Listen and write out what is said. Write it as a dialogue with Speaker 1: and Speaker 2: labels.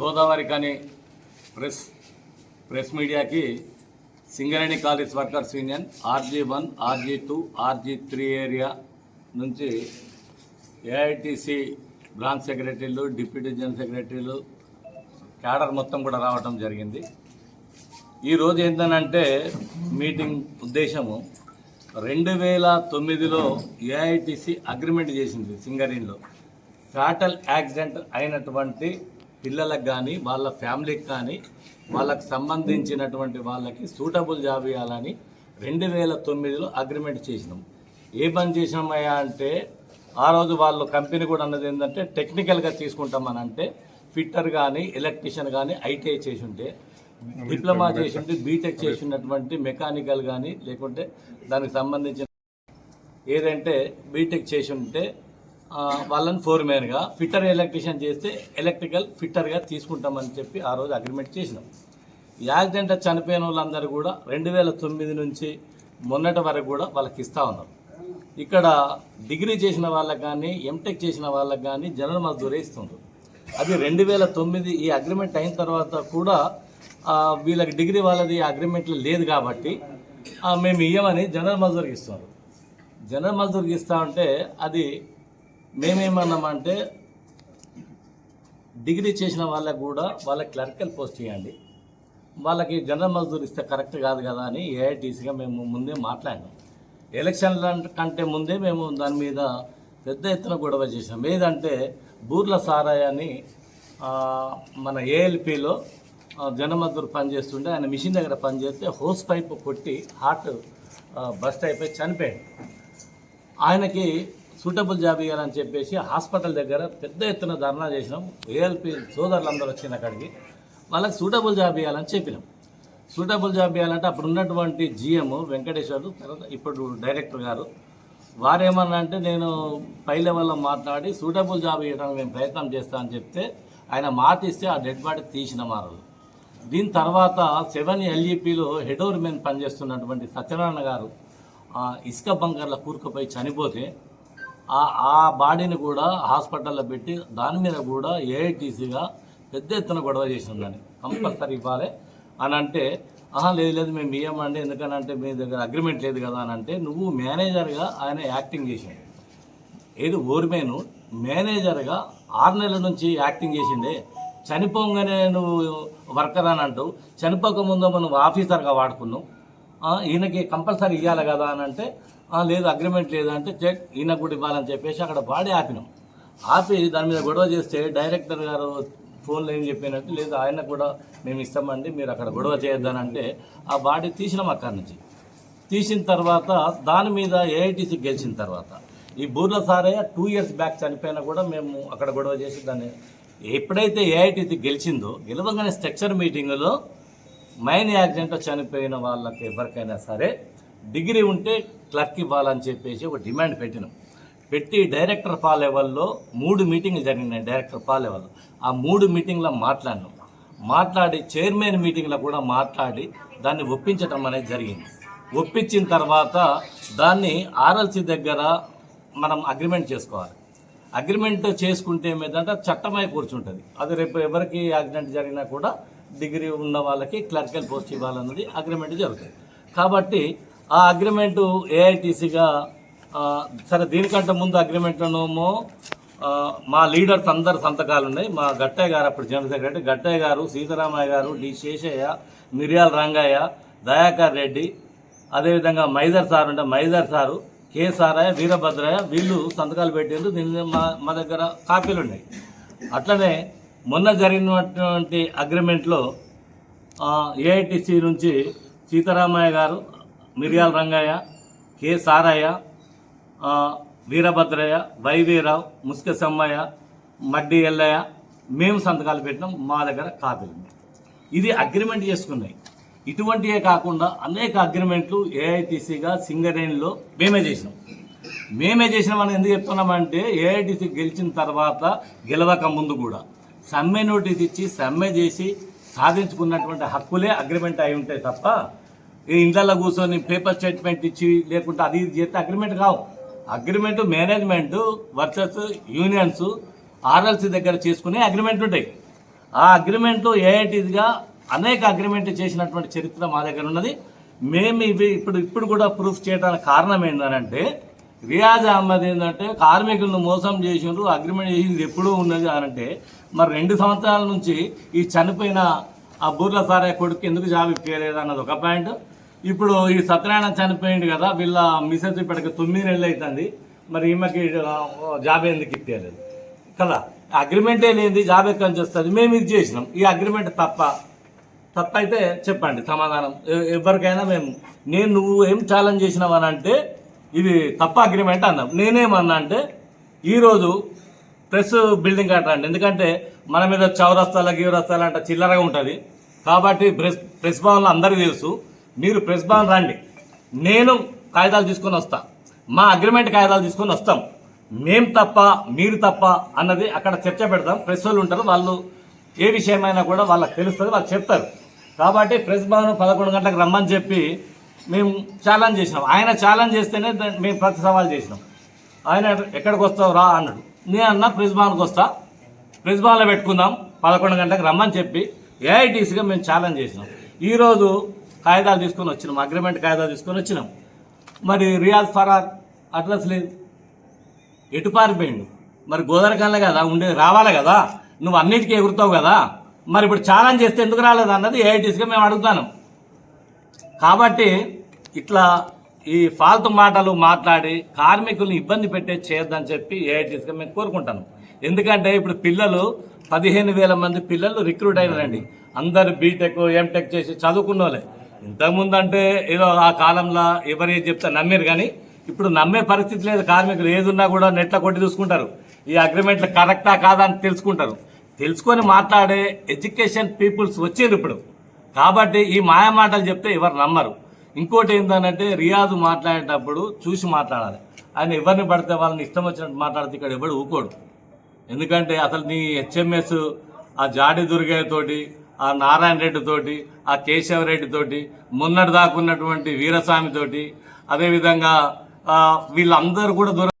Speaker 1: గోదావరి కానీ press press మీడియాకి Singareni college workers union RG one RG two RG three area నుంచి AITC branch సెక్రటరీలు deputy general సెక్రటరీలు cadre మొత్తం కూడా రావటం జరిగింది. ఈరోజు ఏంటనంటే మీటింగ్ ఉద్దేశము రెండు వేల తొమ్మిదిలో ఏఐటిసి అగ్రిమెంట్ చేసింది సింగరేణిలో. ఫ్యాటల్ యాక్సిడెంట్ అయినటువంటి పిల్లలకు కానీ వాళ్ళ ఫ్యామిలీకి కానీ వాళ్ళకి సంబంధించినటువంటి వాళ్ళకి సూటబుల్ జాబ్ ఇవ్వాలని రెండు వేల తొమ్మిదిలో అగ్రిమెంట్ చేసినాం. ఏ పని చేసినామయ్యా అంటే ఆ రోజు వాళ్ళు కంపెనీ కూడా అన్నది ఏంటంటే టెక్నికల్గా తీసుకుంటామని అంటే ఫిట్టర్ కానీ ఎలక్ట్రీషియన్ కానీ ఐటీఐ చేసి ఉంటే డిప్లొమా చేసి ఉంటే బీటెక్ చేసి ఉన్నటువంటి మెకానికల్ కానీ లేకుంటే దానికి సంబంధించిన ఏదంటే బీటెక్ చేసి ఉంటే వాళ్ళని ఫోర్ మ్యాన్గా ఫిట్టర్ ఎలక్ట్రీషియన్ చేస్తే ఎలక్ట్రికల్ ఫిట్టర్గా తీసుకుంటామని చెప్పి ఆ రోజు అగ్రిమెంట్ చేసినాం. ఈ యాక్సిడెంట్ చనిపోయిన వాళ్ళందరూ కూడా రెండు వేల తొమ్మిది నుంచి మొన్నటి వరకు కూడా వాళ్ళకి ఇస్తూ ఉన్నారు ఇక్కడ డిగ్రీ చేసిన వాళ్ళకి కానీ ఎంటెక్ చేసిన వాళ్ళకి కానీ జనరల్ మజ్దూరే ఇస్తుండ్రు అది రెండు వేల తొమ్మిది ఈ అగ్రిమెంట్ అయిన తర్వాత కూడా వీళ్ళకి డిగ్రీ వాళ్ళది అగ్రిమెంట్లో లేదు కాబట్టి మేము ఇయ్యమని జనరల్ మజ్దూర్కి ఇస్తున్నారు జనరల్ మజ్దూర్కి ఇస్తా ఉంటే అది మేమేమన్నామంటే డిగ్రీ చేసిన వాళ్ళకు కూడా వాళ్ళకి క్లర్కల్ పోస్ట్ చేయండి. వాళ్ళకి జనరల్ మజ్దూర్ ఇస్తే కరెక్ట్ కాదు కదా అని ఏఐటీసీగా మేము ముందే మాట్లాడినాం. ఎలక్షన్ల కంటే ముందే మేము దాని మీద పెద్ద ఎత్తున గొడవ చేసాం ఏదంటే బూర్ల సారాయని మన ఏఎల్పిలో జనమద్దూరు పనిచేస్తుంటే ఆయన మిషన్ దగ్గర పనిచేస్తే హోస్ పైప్ కొట్టి హార్ట్ బస్ట్ అయిపోయి చనిపోయాడు. ఆయనకి సూటబుల్ జాబ్ ఇవ్వాలని చెప్పేసి హాస్పిటల్ దగ్గర పెద్ద ఎత్తున ధర్నా చేసినాం. ఏఎల్పి సోదరులందరూ వచ్చిన అక్కడికి వాళ్ళకి సూటబుల్ జాబ్ ఇవ్వాలని చెప్పినాం. సూటబుల్ జాబ్ ఇవ్వాలంటే అప్పుడు ఉన్నటువంటి జిఎం వెంకటేశ్వరు తర్వాత ఇప్పుడు డైరెక్టర్ గారు. వారేమన్నా అంటే నేను పై లెవెల్లో మాట్లాడి సూటబుల్ జాబ్ ఇవ్వడానికి మేము ప్రయత్నం చేస్తా అని చెప్తే ఆయన మాట ఇస్తే ఆ డెడ్ బాడీ తీసిన మారు దీని తర్వాత సెవెన్ ఎల్ఈపిలో హెడ్ ఓవర్ మెన్ పనిచేస్తున్నటువంటి సత్యనారాయణ గారు ఇసుక బంకర్ల కూరుకుపోయి చనిపోతే ఆ బాడీని కూడా హాస్పిటల్లో పెట్టి దాని మీద కూడా ఏఐటీసీగా పెద్ద ఎత్తున గొడవ చేసిందని. కంపల్సరీ ఇవ్వాలి అని అంటే ఆహా లేదు లేదు మేము ఇవ్వమండి ఎందుకనంటే మీ దగ్గర అగ్రిమెంట్ లేదు కదా అని అంటే నువ్వు మేనేజర్గా ఆయన యాక్టింగ్ చేసాడు. ఏది ఓర్మేను మేనేజర్గా ఆరు నెలల నుంచి యాక్టింగ్ చేసిండే. చనిపోగానే నువ్వు వర్కర్ అని అంటావు. చనిపోక ముందు ఆఫీసర్గా వాడుకున్నావు. ఈయనకి కంపల్సరీ ఇవ్వాలి కదా అని అంటే లేదు అగ్రిమెంట్ లేదు అంటే చెక్ ఈయన కూడా ఇవ్వాలని చెప్పేసి అక్కడ బాడీ ఆపినాం. ఆపి దాని మీద గొడవ చేస్తే డైరెక్టర్ గారు ఫోన్లో ఏం చెప్పినట్టు లేదు ఆయన కూడా మేము ఇస్తామండి మీరు అక్కడ గొడవ చేయొద్దని అంటే ఆ బాడీ తీసినాం అక్కడి నుంచి. తీసిన తర్వాత దాని మీద ఏఐటీసీ గెలిచిన తర్వాత ఈ Boorla Saraiah two years back చనిపోయినా కూడా మేము అక్కడ గొడవ చేసి దాన్ని ఎప్పుడైతే ఏఐటీసీ గెలిచిందో గెలవగానే స్ట్రక్చర్ మీటింగ్లో మైన్ యాక్సిడెంట్లో చనిపోయిన వాళ్ళకి ఎవరికైనా సరే డిగ్రీ ఉంటే క్లర్క్ ఇవ్వాలని చెప్పేసి ఒక డిమాండ్ పెట్టినాం. పెట్టి డైరెక్టర్ పా లెవెల్లో మూడు మీటింగ్లు జరిగినాయి డైరెక్టర్ పా లెవెల్లో. ఆ మూడు మీటింగ్లో మాట్లాడినాం. మాట్లాడి చైర్మన్ మీటింగ్లో కూడా మాట్లాడి దాన్ని ఒప్పించటం అనేది జరిగింది. ఒప్పించిన తర్వాత దాన్ని ఆర్ఎల్సీ దగ్గర మనం అగ్రిమెంట్ చేసుకోవాలి. అగ్రిమెంట్ చేసుకుంటే ఏమైందంటే చట్టమై కూర్చుంటుంది. అది రేపు ఎవరికి యాక్సిడెంట్ జరిగినా కూడా డిగ్రీ ఉన్న వాళ్ళకి క్లర్కల్ పోస్ట్ ఇవ్వాలన్నది అగ్రిమెంట్ జరుగుతుంది. కాబట్టి ఆ అగ్రిమెంటు ఏఐటీసీగా సరే దీనికంటే ముందు అగ్రిమెంట్లోనేమో మా లీడర్స్ అందరు సంతకాలు ఉన్నాయి. మా గట్టయ్య గారు అప్పుడు general secretary Gattaiah garu Sitaramaiah garu D Seshaiah Miryala Rangaiah Dayakar Reddy అదేవిధంగా మైదర్ సార్ ఉంటే మైదర్ సారు కె సారయ్య వీరభద్రయ్య వీళ్ళు సంతకాలు పెట్టారు దీని మా మా దగ్గర కాపీలు ఉన్నాయి. అట్లనే మొన్న జరిగినటువంటి అగ్రిమెంట్లో ఏఐటిసి నుంచి సీతారామయ్య గారు మిర్యాల రంగయ్య కె సారయ్య వీరభద్రయ్య వైవీరావు ముసుక సమ్మయ్య మడ్డి ఎల్లయ్య మేము సంతకాలు పెట్టినాం మా దగ్గర కాపీలు ఇది అగ్రిమెంట్ చేసుకున్నాయి. ఇటువంటివే కాకుండా అనేక అగ్రిమెంట్లు ఏఐటీసీగా సింగరేణిలో మేమే చేసినాం. మేమే చేసినామని ఎందుకు చెప్తున్నామంటే ఏఐటీసీ గెలిచిన తర్వాత గెలవక ముందు కూడా సమ్మె నోటీస్ ఇచ్చి సమ్మె చేసి సాధించుకున్నటువంటి హక్కులే అగ్రిమెంట్ అయి ఉంటాయి తప్ప ఇండ్లలో కూర్చొని పేపర్ స్టేట్మెంట్ ఇచ్చి లేకుంటే అది ఇది చేస్తే అగ్రిమెంట్ కావు. Agreement management versus unions RLC దగ్గర చేసుకునే అగ్రిమెంట్ ఉంటాయి. ఆ అగ్రిమెంట్ ఏఐటీగా అనేక అగ్రిమెంట్ చేసినటువంటి చరిత్ర మా దగ్గర ఉన్నది. మేము ఇవి ఇప్పుడు ఇప్పుడు కూడా ప్రూఫ్ చేయడానికి కారణం ఏంటంటే రియాజ్ అహ్మద్ ఏంటంటే కార్మికులను మోసం చేసిండ్రు అగ్రిమెంట్ చేసింది ఎప్పుడూ ఉన్నది అనంటే అంటే మరి రెండు సంవత్సరాల నుంచి ఈ చనిపోయిన ఆ బూర్ల సారే కొడుకు ఎందుకు జాబ్ ఇప్పలేదు అన్నది ఒక పాయింట్. ఇప్పుడు ఈ సత్యనారాయణ చనిపోయింది కదా వీళ్ళ మిసెస్ ఇప్పటికి తొమ్మిది నెలలు అవుతుంది మరి ఈమెకి జాబ్ ఎందుకు ఇప్పలేదు కదా అగ్రిమెంటే లేనిది జాబ్ ఎక్కడి నుంచి వస్తుంది? మేము ఇది చేసినాం. ఈ అగ్రిమెంట్ తప్ప తప్ప అయితే చెప్పండి సమాధానం. ఎవరికైనా మేము నేను నువ్వు ఏం ఛాలెంజ్ చేసినావు అని అంటే ఇది తప్ప అగ్రిమెంట్ అన్నాం. నేనేమన్నా అంటే ఈరోజు ప్రెస్ బిల్డింగ్ కట్టండి ఎందుకంటే మన మీద చౌరస్తాల గీవరస్తాలు అంటే చిల్లరగా ఉంటుంది. కాబట్టి ప్రెస్ ప్రెస్ భవన్లో అందరికీ తెలుసు. మీరు ప్రెస్ బాన్ రండి. నేను కాగితాలు తీసుకొని వస్తా. మా అగ్రిమెంట్ కాగితాలు తీసుకొని వస్తాం. మేం తప్ప మీరు తప్ప అన్నది అక్కడ చర్చ పెడతాం. ప్రెస్ వాళ్ళు ఉంటారు. వాళ్ళు ఏ విషయమైనా కూడా వాళ్ళకి తెలుస్తుంది వాళ్ళు చెప్తారు. కాబట్టి ప్రెస్ భవన్ పదకొండు గంటలకు రమ్మని చెప్పి మేము ఛాలెంజ్ చేసినాం. ఆయన ఛాలెంజ్ చేస్తేనే మేము ప్రతి సవాల్ చేసినాం. ఆయన ఎక్కడికి వస్తావు రా అన్నాడు. నేను అన్న ప్రెస్ భవన్కి వస్తా. ప్రెస్ భవన్లో పెట్టుకుందాం. పదకొండు గంటలకు రమ్మని చెప్పి ఏఐటీసీగా మేము ఛాలెంజ్ చేసినాం. ఈరోజు కాగితాలు తీసుకొని వచ్చినాం అగ్రిమెంట్ కాగితాలు తీసుకొని వచ్చినాం. మరి రియాజ్ ఫరార్ అడ్రస్ లేదు. ఎటు పారిపోయిండు? మరి గోదరకాలే కదా ఉండే రావాలి కదా? నువ్వు అన్నిటికీ ఎగురుతావు కదా? మరి ఇప్పుడు ఛాలెంజ్ చేస్తే ఎందుకు రాలేదు అన్నది ఏఐటీసీగా మేము అడుగుతాను కాబట్టి ఇట్లా ఈ ఫాల్తు మాటలు మాట్లాడి కార్మికుల్ని ఇబ్బంది పెట్టే చేయొద్దని చెప్పి ఏఐటీసీగా మేము కోరుకుంటాను. ఎందుకంటే ఇప్పుడు పిల్లలు పదిహేను వేల మంది పిల్లలు రిక్రూట్ అయినారండి. అందరు బీటెక్ ఎంటెక్ చేసి చదువుకున్న వాళ్ళే ఇంతకుముందు అంటే ఏదో ఆ కాలంలో ఎవరు ఏది చెప్తే నమ్మేరు కానీ ఇప్పుడు నమ్మే పరిస్థితి లేదు కార్మికులు ఏదున్నా కూడా నెట్ల కొట్టి చూసుకుంటారు. ఈ అగ్రిమెంట్లు కరెక్టా కాదా అని తెలుసుకుంటారు. తెలుసుకొని మాట్లాడే ఎడ్యుకేషన్ పీపుల్స్ వచ్చిండ్రు ఇప్పుడు. కాబట్టి ఈ మాయ మాటలు చెప్తే ఎవరు నమ్మరు. ఇంకోటి ఏంటంటే రియాజు మాట్లాడేటప్పుడు చూసి మాట్లాడాలి. ఆయన ఎవరిని పడితే వాళ్ళని ఇష్టం వచ్చినట్టు మాట్లాడితే ఇక్కడ ఎవడు ఊకోడు. ఎందుకంటే అసలు నీ హెచ్ఎంఎస్ ఆ జాడి దుర్గయ్య తోటి ఆ నారాయణ రెడ్డి తోటి ఆ కేశవ రెడ్డి తోటి మొన్నటి దాకున్నటువంటి వీరస్వామి తోటి అదేవిధంగా ఆ, వీళ్ళందరూ కూడా దూరం